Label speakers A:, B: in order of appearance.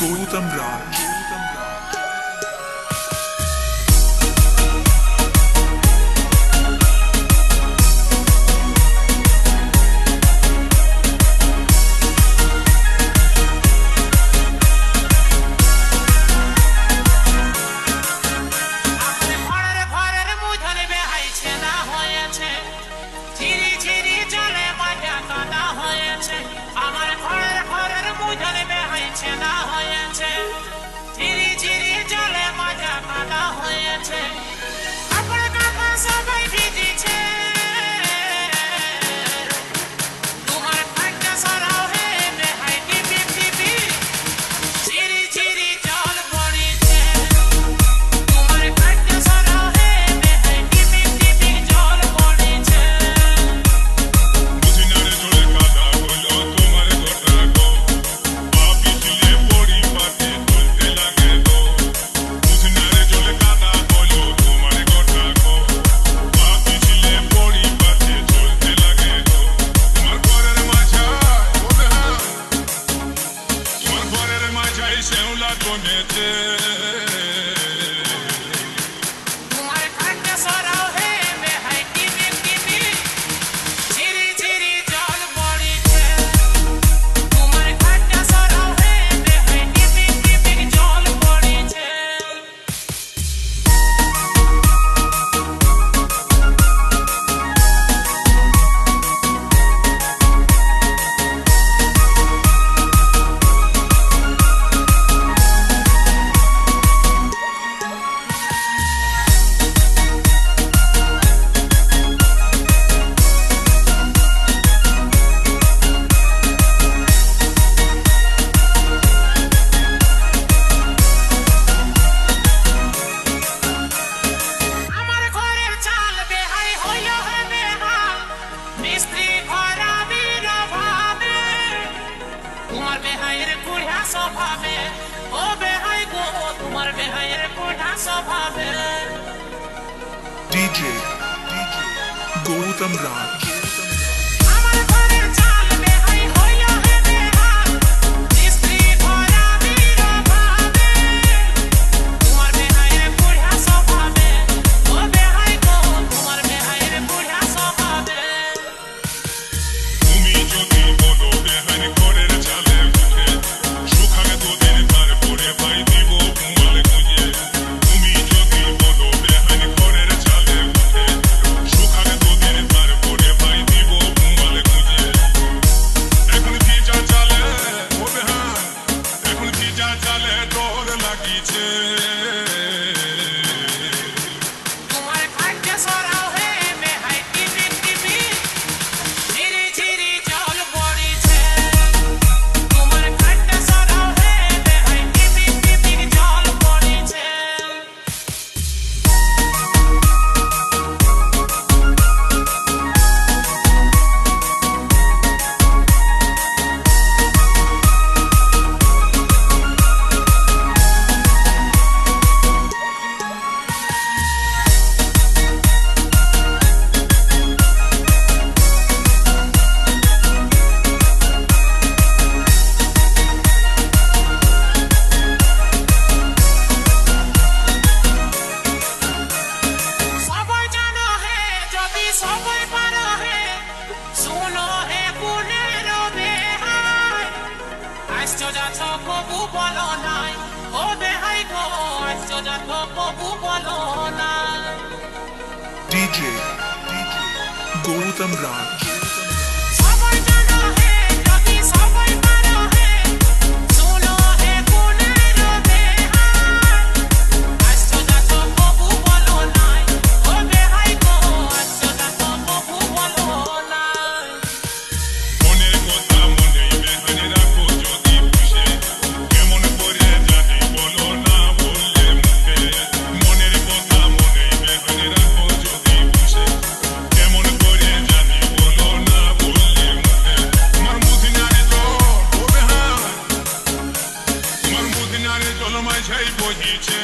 A: god och. iṣẹ́ ńlá tó ní tẹ́. স্বভাবে। ও বেহাই গো তোমার বেহাইয়ের কোঠা স্বভাবে। DJ DJ Gautam Raj সবাই পারো হে, শুনো হে পুনের বেহাই। আশ্চ যাচ্ছ কবু বলো নাই, ও বেহাই গো আশ্চ যাচ্ছ কবু বলো নাই।
B: DJ Gautam Raj ای بودی چه